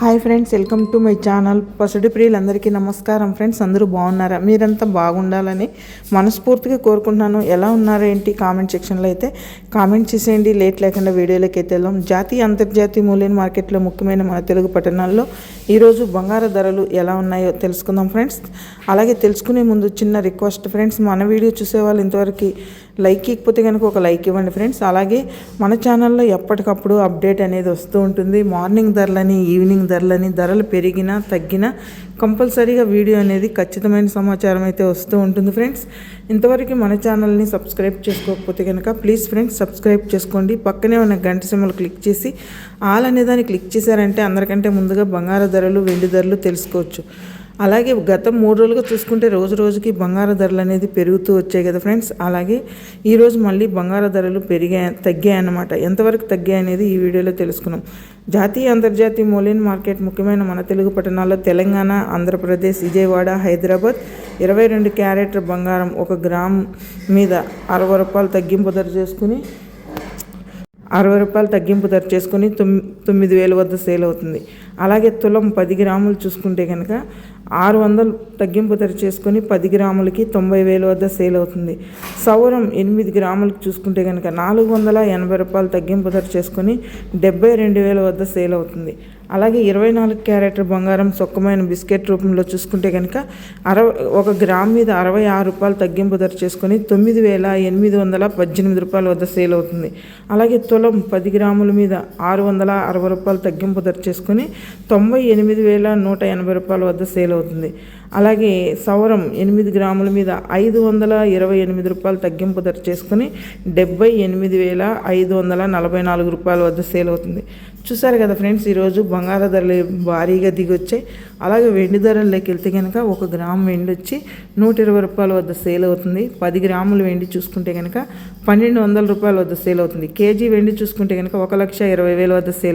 Hi friends welcome to my channel. పసుడి ప్రియులందరికీ నమస్కారం friends అందరూ బాగున్నారా? మీరంతా బాగుండాలని మనస్ఫూర్తిగా కోరుకుంటున్నాను. ఎలా ఉన్నారో ఏంటి కామెంట్ సెక్షన్లో అయితే కామెంట్ చేసేయండి. లేట్ లేకుండా వీడియోలోకి అయితే వెళ్ళాం జాతీయ అంతర్జాతీయ మూల్యం మార్కెట్లో ముఖ్యమైన మన తెలుగు పట్టణాల్లో ఈరోజు బంగారు ధరలు ఎలా ఉన్నాయో తెలుసుకుందాం ఫ్రెండ్స్. అలాగే తెలుసుకునే ముందు చిన్న రిక్వెస్ట్ ఫ్రెండ్స్ మన వీడియో చూసే వాళ్ళు ఇంతవరకు లైక్ ఇకపోతే కనుక ఒక లైక్ ఇవ్వండి ఫ్రెండ్స్. అలాగే మన ఛానల్లో ఎప్పటికప్పుడు అప్డేట్ అనేది వస్తూ ఉంటుంది. మార్నింగ్ ధరలని ఈవినింగ్ ధరలని ధరలు పెరిగినా తగ్గినా కంపల్సరీగా వీడియో అనేది ఖచ్చితమైన సమాచారం అయితే వస్తూ ఉంటుంది ఫ్రెండ్స్. ఇంతవరకు మన ఛానల్ని సబ్స్క్రైబ్ చేసుకోకపోతే కనుక ప్లీజ్ ఫ్రెండ్స్ సబ్స్క్రైబ్ చేసుకోండి. పక్కనే ఉన్న గంట సిమ్మలు క్లిక్ చేసి ఆల్ అనే దాన్ని క్లిక్ చేశారంటే అందరికంటే ముందుగా బంగారు ధరలు వెండి ధరలు తెలుసుకోవచ్చు. అలాగే గత మూడు రోజులుగా చూసుకుంటే రోజు రోజుకి బంగారు ధరలు అనేది పెరుగుతూ వచ్చాయి కదా ఫ్రెండ్స్. అలాగే ఈరోజు మళ్ళీ బంగారు ధరలు పెరిగాయి తగ్గాయి అన్నమాట. ఎంతవరకు తగ్గాయి అనేది ఈ వీడియోలో తెలుసుకున్నాం. జాతీయ అంతర్జాతీయ మూల్యం మార్కెట్ ముఖ్యమైన మన తెలుగు పట్టణాల్లో తెలంగాణ ఆంధ్రప్రదేశ్ విజయవాడ హైదరాబాద్ ఇరవై రెండు క్యారెట్ బంగారం ఒక గ్రామ్ మీద అరవై రూపాయలు తగ్గింపు ధర చేసుకుని అరవై రూపాయలు తగ్గింపు ధర చేసుకుని తొమ్మి తొమ్మిది వేల వద్ద సేల్ అవుతుంది. అలాగే తులం పది గ్రాములు చూసుకుంటే కనుక ఆరు వందలు తగ్గింపు ధర చేసుకొని పది గ్రాములకి తొంభై వేల వద్ద సేల్ అవుతుంది. సౌరం ఎనిమిది గ్రాములకు చూసుకుంటే కనుక నాలుగు వందల ఎనభై రూపాయలు తగ్గింపు ధర చేసుకొని డెబ్బై రెండు వేల వద్ద సేల్ అవుతుంది. అలాగే ఇరవై నాలుగు క్యారెట్ బంగారం సొక్కమైన బిస్కెట్ రూపంలో చూసుకుంటే కనుక అరవై ఒక గ్రామ్ మీద అరవై ఆరు రూపాయలు తగ్గింపు ధర చేసుకొని తొమ్మిది వేల ఎనిమిది వందల పద్దెనిమిది రూపాయల వద్ద సేల్ అవుతుంది. అలాగే తులం పది గ్రాముల మీద ఆరు వందల అరవై రూపాయలు తగ్గింపు ధర చేసుకొని తొంభై ఎనిమిది వేల నూట ఎనభై రూపాయల వద్ద సేల్ అవుతుంది. అలాగే సౌరం ఎనిమిది గ్రాముల మీద ఐదు వందల ఇరవై ఎనిమిది రూపాయలు తగ్గింపు ధర చేసుకుని డెబ్బై ఎనిమిది వేల ఐదు వందల నలభై నాలుగు రూపాయల వద్ద సేల్ అవుతుంది. చూసారు కదా ఫ్రెండ్స్ ఈరోజు బంగారు ధరలు భారీగా దిగొచ్చాయి. అలాగే వెండి ధరల్లోకి వెళ్తే కనుక ఒక గ్రామ్ వెండి వచ్చి నూట ఇరవై రూపాయల వద్ద సేల్ అవుతుంది. పది గ్రాముల వెండి చూసుకుంటే కనుక పన్నెండు వందల రూపాయల వద్ద సేల్ అవుతుంది. కేజీ వెండి చూసుకుంటే కనుక ఒక లక్ష ఇరవై వేల వద్ద సేల్